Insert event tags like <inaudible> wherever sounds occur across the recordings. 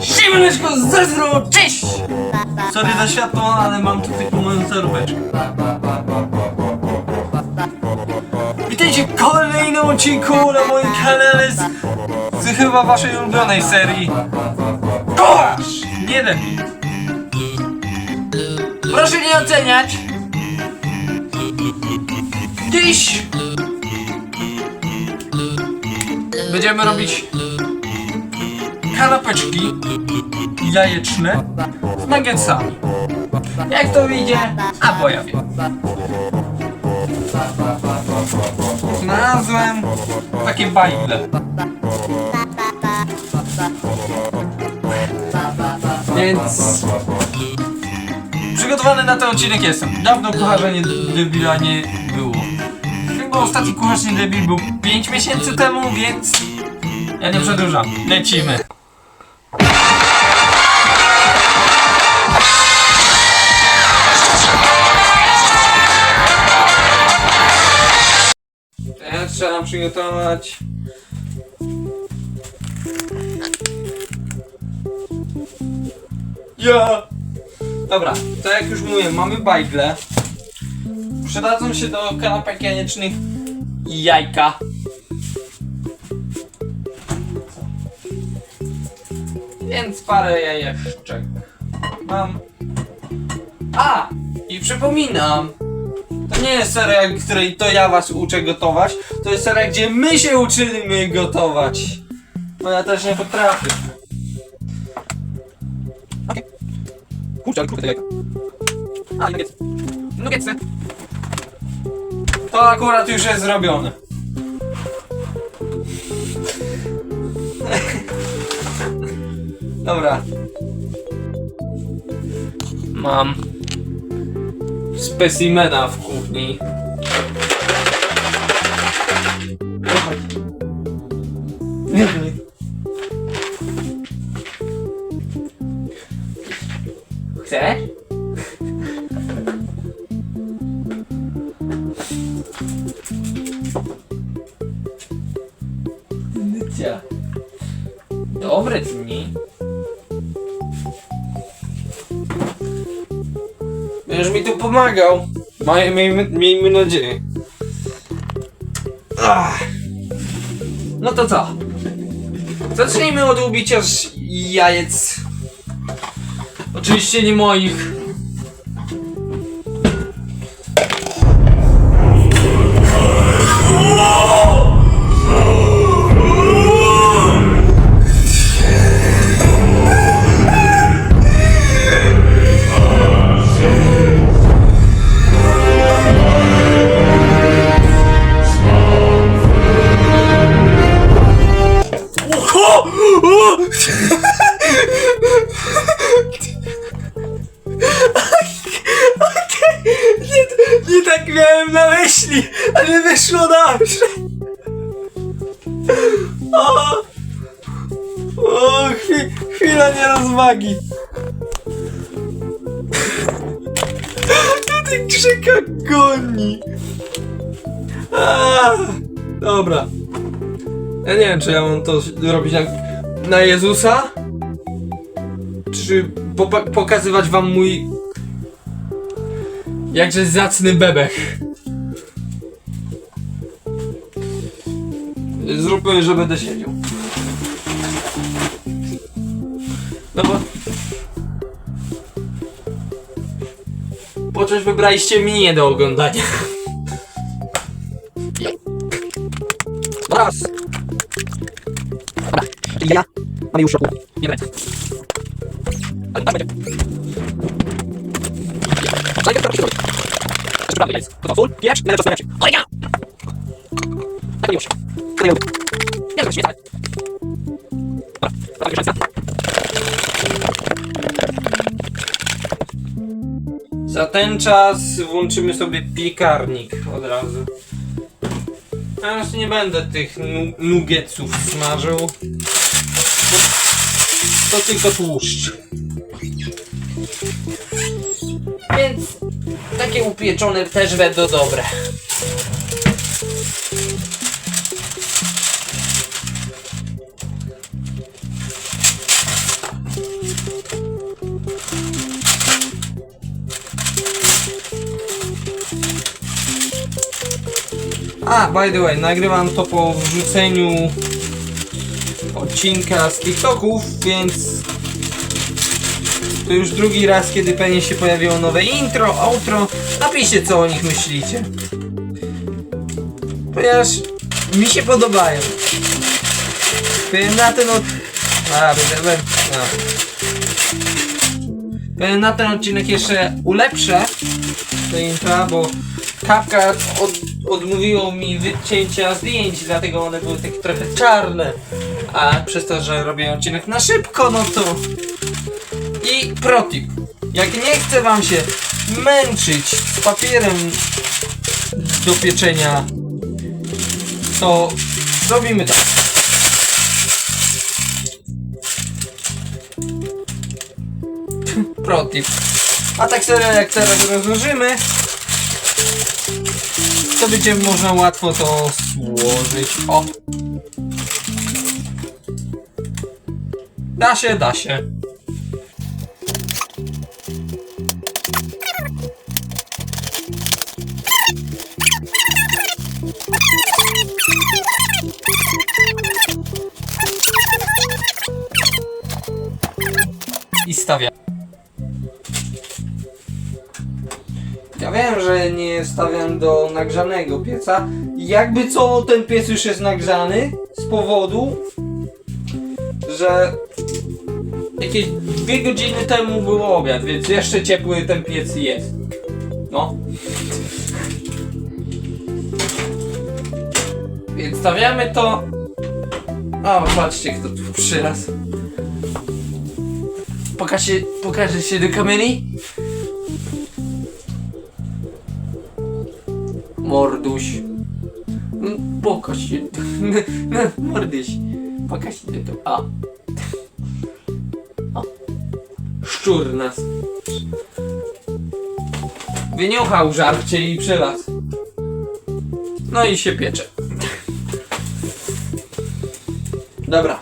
Siemaneczko, zezro, cześć! Sorry za światło, ale mam tu tylko moją zarubeczkę. Witajcie w kolejnym odcinku na moim kanale z, z chyba waszej ulubionej serii. Kochasz! Nie debil. Proszę nie oceniać. Dziś będziemy robić Kanapeczki jajeczne z nuggetsami. Jak to wyjdzie? A bo ja wiem. Znalazłem takie bajgle. Więc przygotowany na ten odcinek jestem. Dawno kucharza nie debila nie było. Chyba ostatni kucharz nie debil był 5 miesięcy temu, więc ja nie przedłużam. Lecimy. Trzeba przygotować. Ja! Dobra, to jak już mówiłem, mamy bajgle. Przydadzą się do kanapek jajecznych jajka. Więc parę jajeczek. Mam. A! I przypominam, to nie jest seria, której to ja was uczę gotować. To jest seria, gdzie my się uczymy gotować. Bo ja też nie potrafię. Okej. Kurczę, ale kurde jajka. A. Nuggetsy. To akurat już jest zrobione. <laughs> Dobra. Mam specimena w kuchni. Maj, miejmy, miejmy nadzieję. Ach. No to co? Zacznijmy od ubicia jajec. Oczywiście nie moich. Nie, nie tak miałem na myśli, ale wyszło dobrze. O, o chwi, chwila nierozwagi. Ten krzyka goni. A, dobra. Ja nie wiem, czy ja mam to robić na, na Jezusa? Czy pokazywać wam mój Jakże zacny bebech. Zróbmy, że będę siedział. No bo... Po coś wybraliście mnie do oglądania. Raz. Dobra, ja mamy już szopę. Nie będę. Ale tak będzie. Najpierw trzeba przygotować. Przyprawy jest. To sól, pieprz, najlepszy najlepszy. Ale ja! Tak już. Tak nie zrobię śmiecę. Dobra, dobra, bierzemy. Za ten czas włączymy sobie piekarnik od razu. A już nie będę tych nu- smażył to tylko tłuszcz. Więc takie upieczone też będą dobre. A, by the way, nagrywam to po wrzuceniu odcinka z TikToków, więc to już drugi raz, kiedy pewnie się pojawiło nowe intro, outro. Napiszcie, co o nich myślicie. Ponieważ mi się podobają. Powiem na ten od... A, będę... Powiem na ten odcinek jeszcze ulepszę te intra, bo kapka od, odmówiło mi wycięcia zdjęć, dlatego one były takie trochę czarne. A przez to, że robię odcinek na szybko, no to... I protip. Jak nie chce wam się męczyć z papierem do pieczenia, to robimy tak. Protip. A tak serio, jak teraz rozłożymy, to będzie można łatwo to złożyć. O! Da się, da się. I stawiam. Ja wiem, że nie stawiam do nagrzanego pieca. Jakby co, ten piec już jest nagrzany z powodu, że jakieś dwie godziny temu był obiad, więc jeszcze ciepły ten piec jest. No. Więc stawiamy to. O, patrzcie kto tu przyraz. Pokażę, pokażę się do kamery. Morduś. Pokaż się. <laughs> Morduś. Pokaż się to. A. O. Szczur nas. Wyniuchał żarcie i przylas. No i się piecze. Dobra.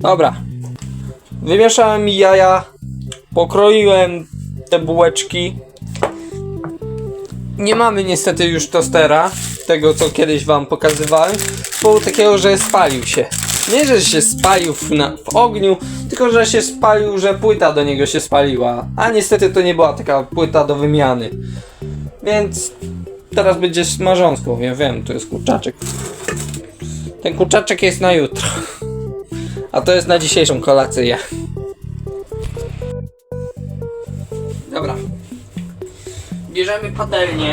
Dobra. Wymieszałem jaja. Pokroiłem te bułeczki. Nie mamy niestety już tostera, tego co kiedyś wam pokazywałem, z powodu takiego, że spalił się. Nie, że się spalił w, na, w ogniu, tylko że się spalił, że płyta do niego się spaliła. A niestety to nie była taka płyta do wymiany. Więc teraz będzie smażącką, ja wiem, to jest kurczaczek. Ten kurczaczek jest na jutro. A to jest na dzisiejszą kolację. Bierzemy patelnię.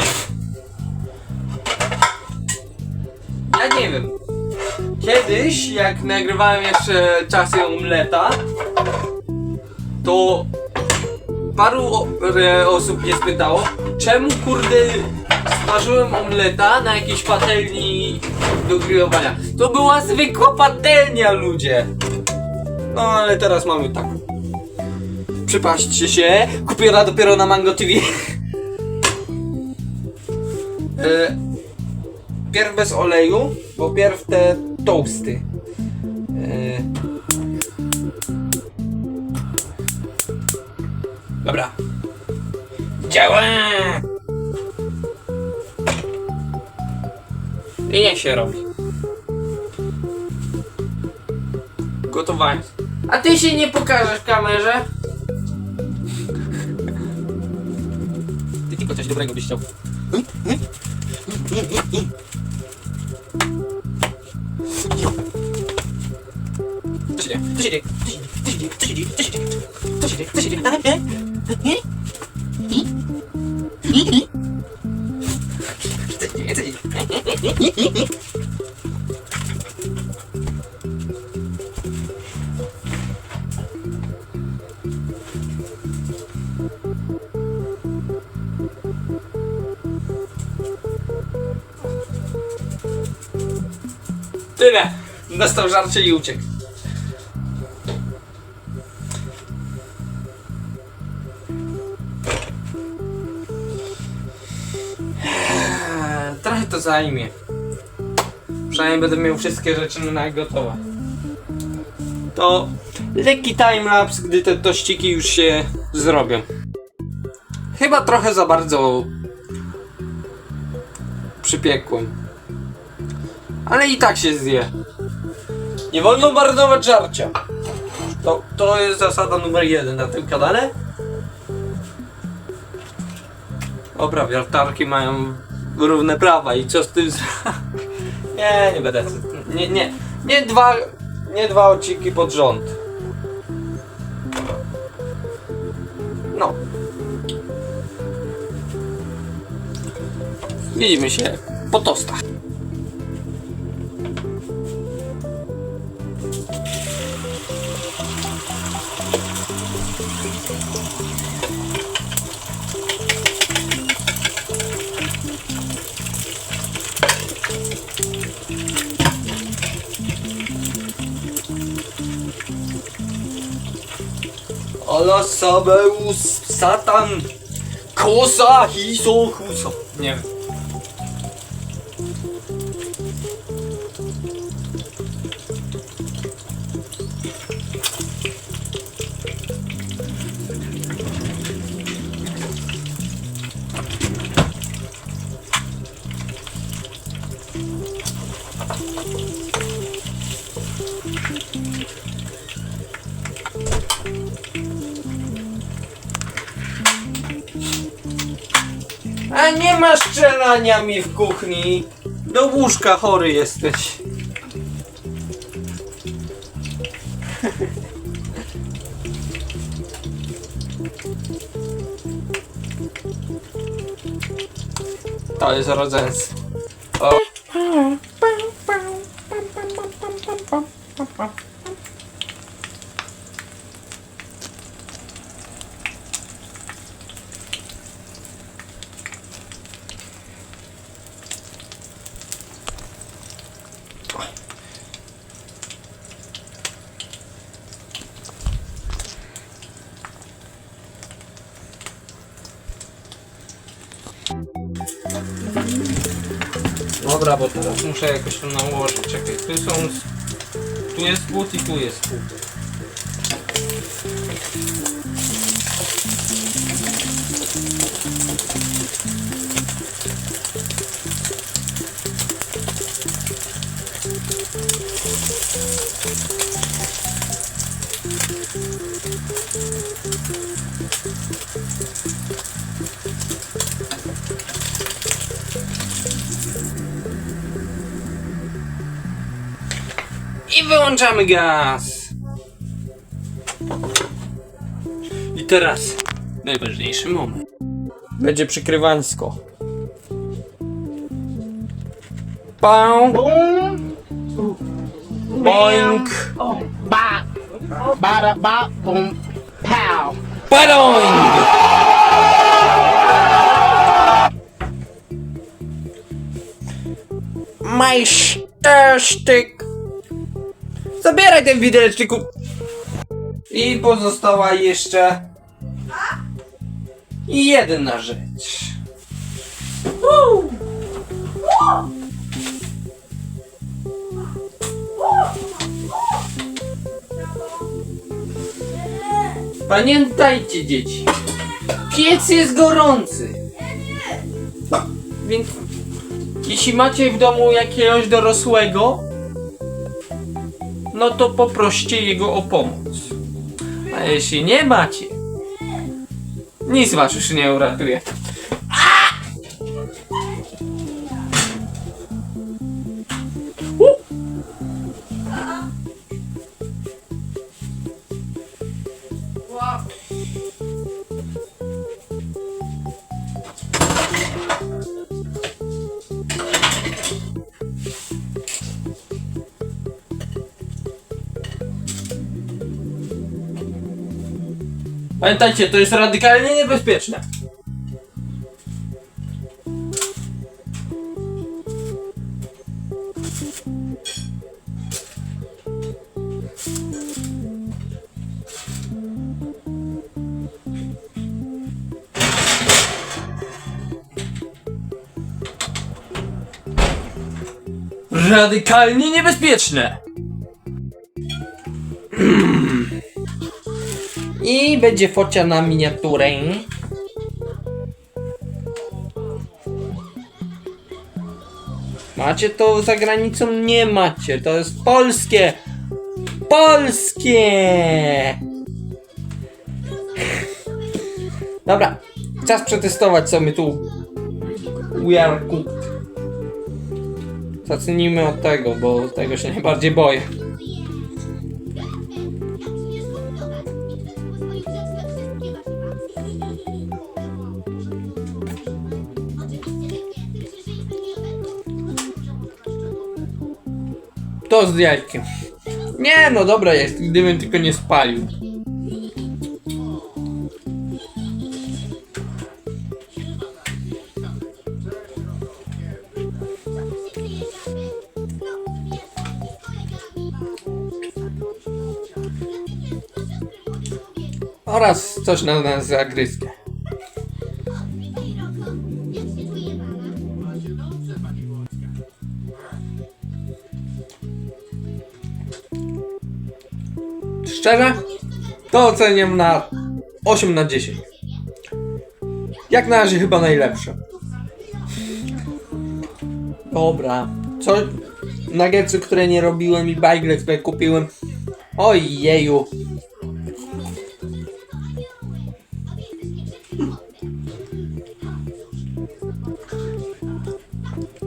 Ja nie wiem. Kiedyś, jak nagrywałem jeszcze czasy omleta, to paru e, osób mnie spytało, czemu kurde smażyłem omleta na jakiejś patelni do grillowania. To była zwykła patelnia, ludzie. No ale teraz mamy taką. Przypatrzcie się, kupiona dopiero na Mango TV. <laughs> e, pierw bez oleju, bo pierw te toasty. E, dobra. Działa! I niech się robi. Gotowanie. A ty się nie pokażesz w kamerze? Ty tylko coś dobrego byś chciał. え Tyle. Dostał żarcie i uciekł. Trochę to zajmie. Przynajmniej będę miał wszystkie rzeczy na gotowe. To lekki timelapse, gdy te tościki już się zrobią. Chyba trochę za bardzo przypiekłem. Ale i tak się zje. Nie wolno marnować żarcia. To, to jest zasada numer jeden na tym kanale. Dobra, wiertarki mają równe prawa i co z tym... <laughs> nie, nie będę... Nie, nie, nie dwa... Nie dwa odcinki pod rząd. No. Widzimy się po tostach. Ala Sabeus Satan Kosa Hiso Huso Nie wiem strzelania mi w kuchni. Do łóżka chory jesteś. <laughs> To jest rodzeństwo. O. Dobra, bo teraz muszę jakoś to nałożyć. Czekaj, tu są... Tu jest płód i tu jest płód. Wyłączamy gaz. I teraz najważniejszy moment. Będzie przykrywańsko. Pał. Boing. Ba, bada, ba, boom, pow. Badoing. Majstersztyk. Zabieraj ten wideleczniku. I pozostała jeszcze jedna rzecz. Pamiętajcie dzieci, piec jest gorący. Więc jeśli macie w domu jakiegoś dorosłego, no to poproście jego o pomoc. A jeśli nie macie, nic was już nie uratuje. Pamiętajcie, to jest radykalnie niebezpieczne. Radykalnie niebezpieczne. <clears throat> I będzie focia na miniaturę. Macie to za granicą? Nie macie. To jest polskie. Polskie! Dobra, czas przetestować co my tu We are cooked. Zacznijmy od tego, bo tego się najbardziej boję. To z jajkiem. Nie no, dobra jest, gdybym tylko nie spalił. Oraz coś na nas zagryzkę. Szczerze? To oceniam na 8 na 10. Jak na razie chyba najlepsze. Dobra. Co? Nuggetsy, które nie robiłem i bajgle, które kupiłem. Oj jeju.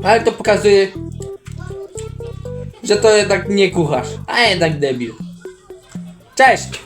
Ale to pokazuje, że to jednak nie kucharz, a jednak debil. Cześć!